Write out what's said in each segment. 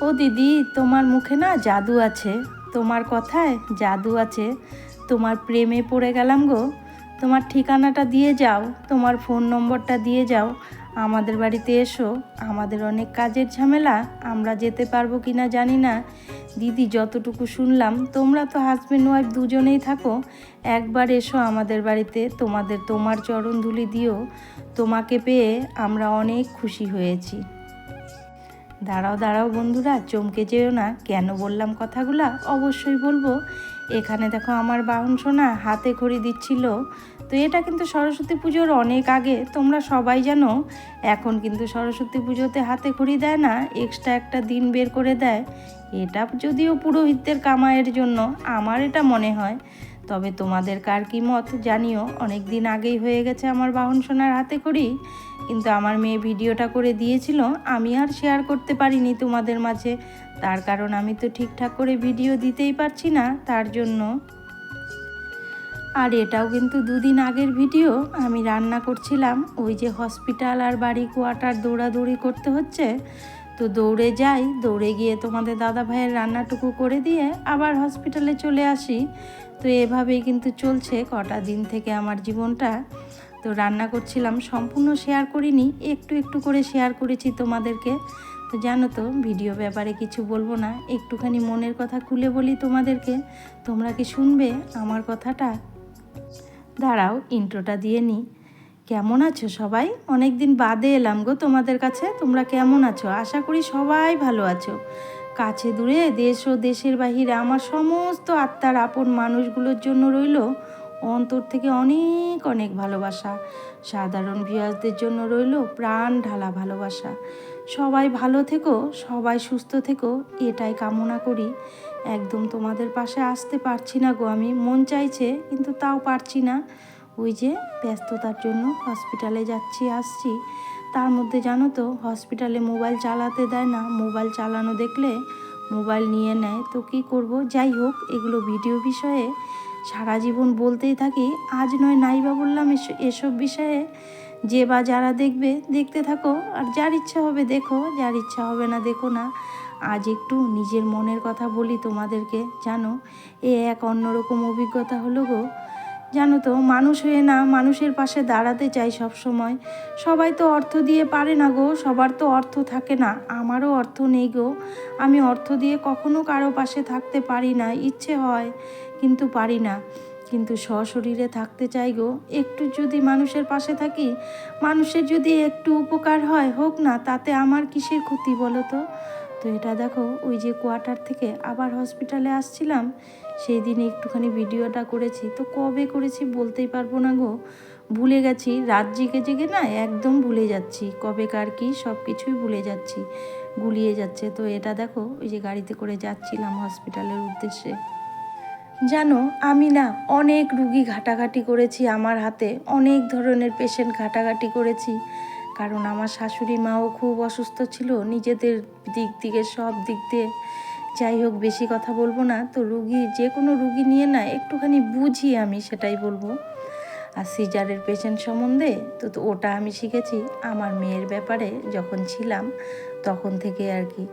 ও দিদি, তোমার মুখে না জাদু আছে। তোমার কথায় জাদু আছে। তোমার প্রেমে পড়ে গেলাম গো। তোমার ঠিকানাটা দিয়ে যাও, তোমার ফোন নম্বরটা দিয়ে যাও। আমাদের বাড়িতে এসো। আমাদের অনেক কাজের ঝামেলা, আমরা যেতে পারব কি না জানি না। দিদি, যতটুকু শুনলাম, তোমরা তো হাজব্যান্ড ওয়াইফ দুজনেই থাকো। একবার এসো আমাদের বাড়িতে, তোমাদের তোমার চরণধুলি দিও। তোমাকে পেয়ে আমরা অনেক খুশি হয়েছি। দাঁড়াও দাঁড়াও বন্ধুরা, চমকে যেও না। কেন বললাম কথাগুলা? অবশ্যই বলব। এখানে দেখো আমার বাহন সোনা হাতে খড়ি দিচ্ছিল। তো এটা কিন্তু সরস্বতী পুজোর অনেক আগে, তোমরা সবাই জানো। এখন কিন্তু সরস্বতী পুজোতে হাতে খড়ি দেয় না এক্সট্রা একটা দিন বের করে দেয়। এটা যদিও পুরোহিতদের কামাইয়ের জন্য, আমার এটা মনে হয়। তবে তোমাদের কার কি মত জানিও। অনেক দিন আগেই হয়ে গেছে আমার বাহন সোনার হাতে খড়ি। কিন্তু আমার মেয়ে ভিডিওটা করে দিয়েছিল, আমি আর শেয়ার করতে পারিনি তোমাদের মাঝে। তার কারণ আমি তো ঠিকঠাক করে ভিডিও দিতেই পারছি না, তার জন্য। আর এটাও কিন্তু দুদিন আগের ভিডিও, আমি রান্না করছিলাম। ওই যে হসপিটাল আর বাড়ি কোয়ার্টার দৌড়াদৌড়ি করতে হচ্ছে তো দৌড়ে যাই। দৌড়ে গিয়ে তোমাদের দাদা ভাইয়ের রান্নাটুকু করে দিয়ে আবার হসপিটালে চলে আসি। তো এভাবেই কিন্তু চলছে কটা দিন থেকে আমার জীবনটা। তো রান্না করছিলাম, সম্পূর্ণ শেয়ার করিনি, একটু একটু করে শেয়ার করেছি তোমাদেরকে। তো জানো তো ভিডিও ব্যাপারে কিছু বলব না, একটুখানি মনের কথা খুলে বলি তোমাদেরকে। তোমরা কি শুনবে আমার কথাটা? দাঁড়াও ইন্ট্রোটা দিয়ে নিই কেমন আছো সবাই? অনেক দিন বাদে এলাম গো তোমাদের কাছে। তোমরা কেমন আছো? আশা করি সবাই ভালো আছো। কাছে দূরে দেশ ও দেশের বাহিরে আমার সমস্ত আত্মার আপন মানুষগুলোর জন্য রইল অন্তর থেকে অনেক অনেক ভালোবাসা। সাধারণ ভিউয়ার্সদের জন্য রইল প্রাণ ঢালা ভালোবাসা। সবাই ভালো থেকো, সবাই সুস্থ থেকো, এটাই কামনা করি। একদম তোমাদের পাশে আসতে পারছি না গো আমি। মন চাইছে, কিন্তু তাও পারছি না। ওই যে ব্যস্ততার জন্য হসপিটালে যাচ্ছি, আসছি। তার মধ্যে জানো তো হসপিটালে মোবাইল চালাতে দেয় না। মোবাইল চালানো দেখলে মোবাইল নিয়ে নেয়। তো কি করব? যাই হোক, এগুলো ভিডিও বিষয়ে সারা জীবন বলতেই থাকি। আজ নয়, নাইবা বললাম এস- এসব বিষয়ে যে বা যারা দেখবে, দেখতে থাকো। আর যার ইচ্ছা হবে দেখো, যার ইচ্ছা হবে না দেখো না। আজ একটু নিজের মনের কথা বলি তোমাদেরকে, জানো? এ এক অন্যরকম অভিজ্ঞতা হলো গো। জানো তো, মানুষ হয়ে না মানুষের পাশে দাঁড়াতে চাই সব সময় সবাই তো অর্থ দিয়ে পারে না গো, সবার তো অর্থ থাকে না। আমারও অর্থ নেই গো। আমি অর্থ দিয়ে কখনো কারও পাশে থাকতে পারি না, ইচ্ছে হয় কিন্তু পারি না। কিন্তু সশরীরে থাকতে চাই গো। একটু যদি মানুষের পাশে থাকি, মানুষের যদি একটু উপকার হয়, হোক না, তাতে আমার কিসের ক্ষতি বলো তো? তো এটা দেখো, ওই যে কোয়ার্টার থেকে আবার হসপিটালে আসছিলাম, সেই দিন একটুখানি ভিডিওটা করেছি। তো কবে করেছি বলতেই পারব না গো। ভুলে গেছি, রাত জেগে জেগে না একদম ভুলে যাচ্ছি। কবে কার কি সব কিছুই ভুলে যাচ্ছি, গুলিয়ে যাচ্ছে। তো এটা দেখো, ওই যে গাড়িতে করে যাচ্ছিলাম হসপিটালের উদ্দেশ্যে। জানো, আমি না অনেক রুগী ঘাটাঘাটি করেছি আমার হাতে, অনেক ধরনের পেশেন্ট ঘাটাঘাটি করেছি। কারণ আমার শাশুড়ি মাও খুব অসুস্থ ছিল। নিজেদের দিক থেকে, সব দিক দিয়ে যাই হোক, বেশি কথা বলব না। তো রুগী, যে কোনো রুগী নিয়ে না, একটুখানি বুঝি আমি, সেটাই বলব। আর সিজারের পেশেন্ট সম্বন্ধে, তো তো ওটা আমি শিখেছি। আমার মেয়ের ব্যাপারে যখন ছিলাম, তখন থেকে আর কি।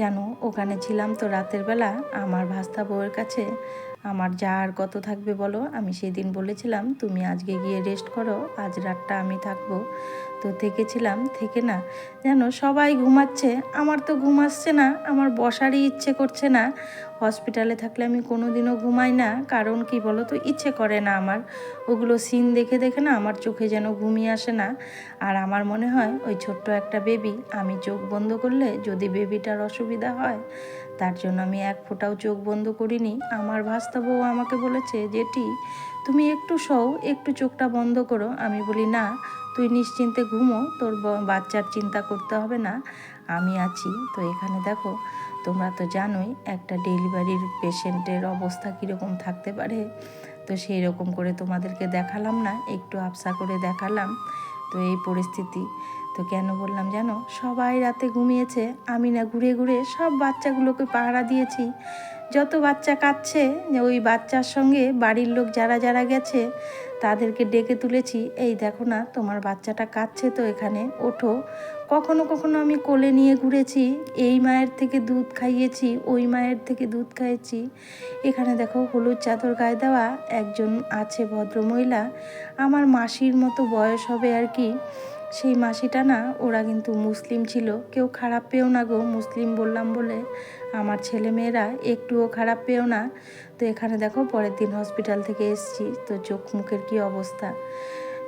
জানো, ওখানে ছিলাম তো রাতের বেলা, আমার ভাস্তা বউয়ের কাছে আমার যা আর কত থাকবে বলো? আমি সেদিন বলেছিলাম, তুমি আজকে গিয়ে রেস্ট করো, আজ রাতটা আমি থাকব। তো থেকেছিলাম, থেকে না জানো সবাই ঘুমাচ্ছে। আমার তো ঘুম আসছে না, আমার বসারই ইচ্ছে করছে না। হসপিটালে থাকলে আমি কোনো দিনও ঘুমাই না, কারণ কি বলো তো, ইচ্ছে করে না আমার। ওগুলো সিন দেখে দেখে না আমার চোখে যেন ঘুমিয়ে আসে না। আর আমার মনে হয়, ওই ছোট্ট একটা বেবি আমি চোখ বন্ধ করলে যদি বেবিটার অসুবিধা হয় তার জন্য আমি এক ফোঁটাও চোখ বন্ধ করিনি। আমার ভাস্তা বউ আমাকে বলেছে যেটি তুমি একটু শও, একটু চোখটা বন্ধ করো। আমি বলি, না, তুই নিশ্চিন্তে ঘুমো, তোর বাচ্চার চিন্তা করতে হবে না, আমি আছি। তো এখানে দেখো, তোমরা তো জানোই একটা ডেলিভারির পেশেন্টের অবস্থা কীরকম থাকতে পারে। তো সেই রকম করে তোমাদেরকে দেখালাম না, একটু আফসা করে দেখালাম। তো এই পরিস্থিতি। তো কেন বললাম জানো? সবাই রাতে ঘুমিয়েছে, আমি না ঘুরে ঘুরে সব বাচ্চাগুলোকে পাহারা দিয়েছি। যত বাচ্চা কাঁদছে, ওই বাচ্চার সঙ্গে বাড়ির লোক যারা যারা গেছে, তাদেরকে ডেকে তুলেছি। এই দেখো না, তোমার বাচ্চাটা কাঁদছে তো এখানে, ওঠো। কখনো কখনো আমি কোলে নিয়ে ঘুরেছি, এই মায়ের থেকে দুধ খাইয়েছি, ওই মায়ের থেকে দুধ খাইয়েছি। এখানে দেখো, হলুদ চাদর গায়ে দেওয়া একজন আছে ভদ্রমহিলা। আমার মাসির মতো বয়স হবে আর কি। সেই মাসিটা না, ওরা কিন্তু মুসলিম ছিল। কেউ খারাপ পেও না গো, মুসলিম বললাম বলে। আমার ছেলে মেয়েরা একটুও খারাপ পেও না। তো এখানে দেখো, পরের দিন হসপিটাল থেকে এসছি। তো চোখ মুখের কী অবস্থা?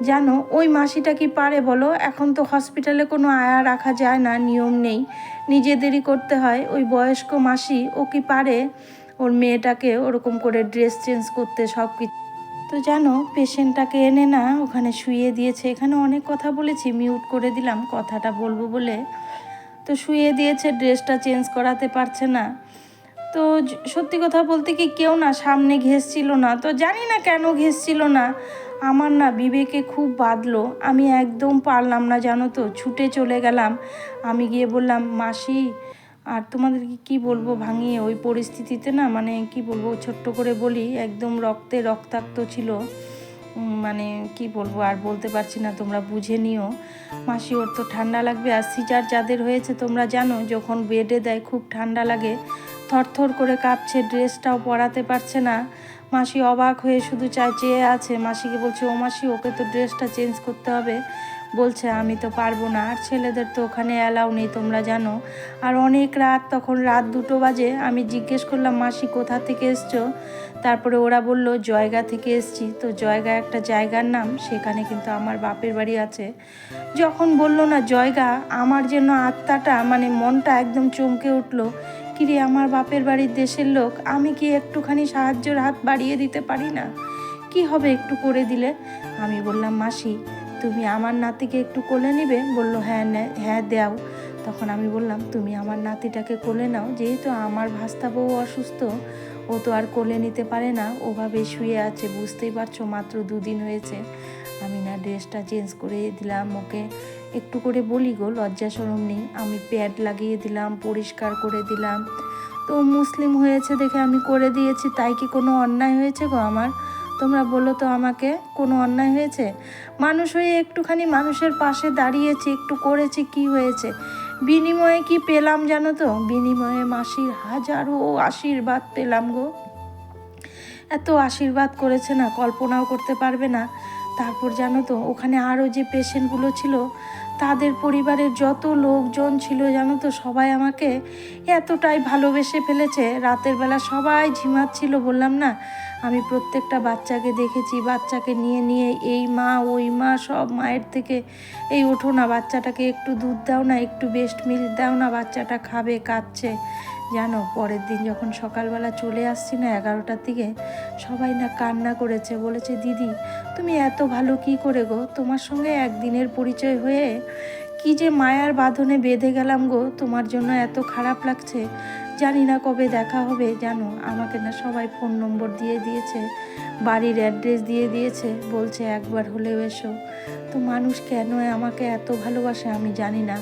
জানো, ওই মাসিটা কি পারে বলো? এখন তো হসপিটালে কোনো আয়া রাখা যায় না, নিয়ম নেই। নিজেদেরই করতে হয়। ওই বয়স্ক মাসি, ও কি পারে? ওর মেয়েটাকে ওরকম করে ড্রেস চেঞ্জ করতে সব কিছু তো জানো, পেশেন্টটাকে এনে না ওখানে শুয়ে দিয়েছে। এখানে অনেক কথা বলেছি মিউট করে দিলাম, কথাটা বলব বলে। তো শুয়ে দিয়েছে ড্রেসটা চেঞ্জ করাতে পারছে না। তো সত্যি কথা বলতে কি কেউ না সামনে ঘেসছিল না। তো জানি না কেন ঘেসছিল না। আমার না বিবেকে খুব বাঁধলো। আমি একদম পারলাম না, জানো তো, ছুটে চলে গেলাম। আমি গিয়ে বললাম, মাসি আর তোমাদেরকে কি বলব, ভাঙিয়ে ওই পরিস্থিতিতে না মানে কি বলব, ছোট্ট করে বলি, একদম রক্তে রক্তাক্ত ছিল। মানে কি বলব, আর বলতে পারছি না, তোমরা বুঝে নিও। মাসি, ওর তো ঠান্ডা লাগবে। আর সিজার যাদের হয়েছে, তোমরা জানো, যখন বেডে দেয়, খুব ঠান্ডা লাগে। থরথর করে কাঁপছে, ড্রেসটাও পরাতে পারছে না। মাসি অবাক হয়ে শুধু চাই চেয়ে আছে। মাসিকে বলছে, ও মাসি, ওকে তো ড্রেসটা চেঞ্জ করতে হবে। বলছে, আমি তো পারব না, আর ছেলেদের তো ওখানে অ্যালাউ নেই, তোমরা জানো। আর অনেক রাত, তখন রাত দুটো বাজে, আমি জিজ্ঞেস করলাম, মাসি, কোথা থেকে এসছো? তারপরে ওরা বলল, জয়গা থেকে এসছি। তো জয়গা একটা জায়গার নাম, সেখানে কিন্তু আমার বাপের বাড়ি আছে। যখন বলল, না, জয়গা, আমার যেন আত্মাটা মানে মনটা একদম চমকে উঠল কিরে আমার বাপের বাড়ির দেশের লোক, আমি কি একটুখানি সাহায্যের হাত বাড়িয়ে দিতে পারি না? কি হবে, একটু করে দিলে? আমি বললাম, মাসি তুমি আমার নাতিকে একটু কোলে নিবে? বলল হ্যাঁ হ্যাঁ দাও। তখন আমি বললাম, তুমি আমার নাতিটাকে কোলে নাও। যেহেতু আমার ভাস্তা বউ অসুস্থ, ও তো আর কোলে নিতে পারে না। ওভাবে শুয়ে আছে, বুঝতেই পারছ, মাত্র দুদিন হয়েছে। আমি না, ড্রেসটা চেঞ্জ করে দিলাম ওকে। একটু করে বলি গো, লজ্জা সরম নেই। আমি প্যাড লাগিয়ে দিলাম, পরিষ্কার করে দিলাম। তো মুসলিম হয়েছে দেখে আমি করে দিয়েছি। তাই কি কোনো অন্যায় হয়েছে গো আমার? তোমরা বলো তো আমাকে, কোনো অন্যায় হয়েছে? মানুষ হয়ে একটুখানি মানুষের পাশে দাঁড়িয়েছি, একটু করেছি, কি হয়েছে? বিনিময়ে কি পেলাম জানো তো? বিনিময়ে মাসির হাজারো আশীর্বাদ পেলাম গো। এত আশীর্বাদ করেছে না, কল্পনাও করতে পারবে না। তারপর জানো তো, ওখানে আরও যে পেশেন্টগুলো ছিল, তাদের পরিবারের যত লোকজন ছিল জানো তো, সবাই আমাকে এতটাই ভালোবেসে ফেলেছে। রাতের বেলা সবাই ঝিমাচ্ছিল, বললাম না আমি প্রত্যেকটা বাচ্চাকে দেখেছি, বাচ্চাকে নিয়ে নিয়ে এই মা, ওই মা সব মায়ের থেকে এই ওঠো না, বাচ্চাটাকে একটু দুধ দাও না, একটু বেস্ট মিল্ক দাও না, বাচ্চাটা খাবে, কাঁদছে। জানো, পরের দিন যখন সকালবেলা চলে আসছি না এগারোটার দিকে, সবাই না কান্না করেছে, বলেছে, দিদি, তুমি এত ভালো কি করে গো? তোমার সঙ্গে একদিনের পরিচয় হয়ে কি যে মায়ার বাঁধনে বেঁধে গেলাম গো? তোমার জন্য এত খারাপ লাগছে। জানি না কবে দেখা হবে, জানো, আমাকে না সবাই ফোন নম্বর দিয়ে দিয়েছে, বাড়ির অ্যাড্রেস দিয়ে দিয়েছে, বলছে একবার হলেও এসো। তো মানুষ কেন আমাকে এত ভালোবাসে আমি জানি না।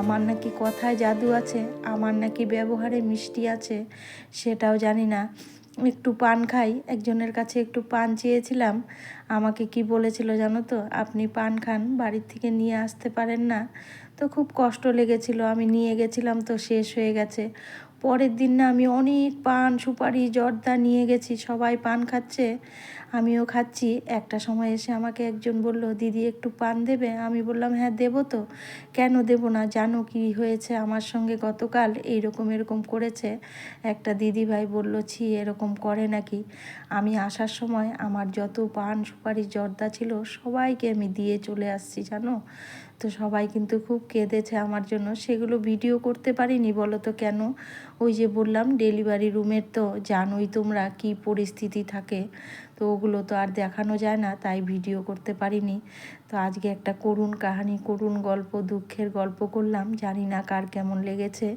আমার নাকি কথায় জাদু আছে, আমার নাকি ব্যবহারে মিষ্টি আছে, সেটাও জানি না। একটু পান খাই, একজনের কাছে একটু পান চেয়েছিলাম, আমাকে কি বলেছিল জানো তো, আপনি পান খান, বাড়ির থেকে নিয়ে আসতে পারেন না। তো খুব কষ্ট লেগেছিল, আমি নিয়ে গেছিলাম, তো শেষ হয়ে গেছে। পরের দিন না আমি অনেক পান, সুপারি, জর্দা নিয়ে গেছি, সবাই পান খাচ্ছে, আমিও খাচ্ছি। একটা সময় এসে আমাকে একজন বলল, দিদি, একটু পান দেবে? আমি বললাম হ্যাঁ দেবো তো। কেন দেব না? জানো কি হয়েছে? আমার সঙ্গে গতকাল এইরকম এরকম করেছে। একটা দিদি ভাই বলল, ছি, এরকম করে নাকি? আমি আসার সময় আমার যত পান, সুপারি, জর্দা ছিল, সবাইকে আমি দিয়ে চলে আসছি, জানো? তো সবাই কিন্তু খুব কেঁদেছে আমার জন্য। সেগুলো ভিডিও করতে পারিনি, বলো তো কেন? ওই যে বললাম ডেলিভারি রুমের তো জানোই তোমরা কি পরিস্থিতি থাকে। তো ওগুলো তো আর দেখানো যায় না, তাই ভিডিও করতে পারিনি। তো আজকে একটা করুণ কাহানি, করুণ গল্প, দুঃখের গল্প করলাম। জানি না কার কেমন লেগেছে।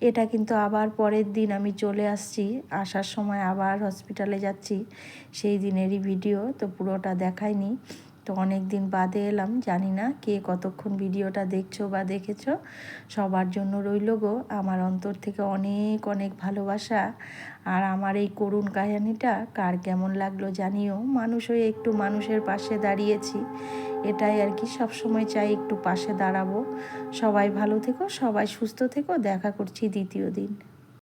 এটা কিন্তু আবার পরের দিন আমি চলে আসছি। আসার সময় আবার হসপিটালে যাচ্ছি। সেই দিনেরই ভিডিও তো পুরোটা দেখাইনি। তো অনেক দিন বাদে এলাম, জানি না কে কতক্ষণ ভিডিওটা দেখছ বা দেখেছ। সবার জন্য রইল গো, আমার অন্তর থেকে অনেক অনেক ভালোবাসা। আর আমার এই করুণ কাহিনীটা, কার কেমন লাগল জানিও। মানুষ হয়ে একটু মানুষের পাশে দাঁড়িয়েছি। এটাই আর কি সব সময় চাই একটু পাশে দাঁড়াবো। সবাই ভালো থেকো, সবাই সুস্থ থেকো। দেখা করছি দ্বিতীয় দিন।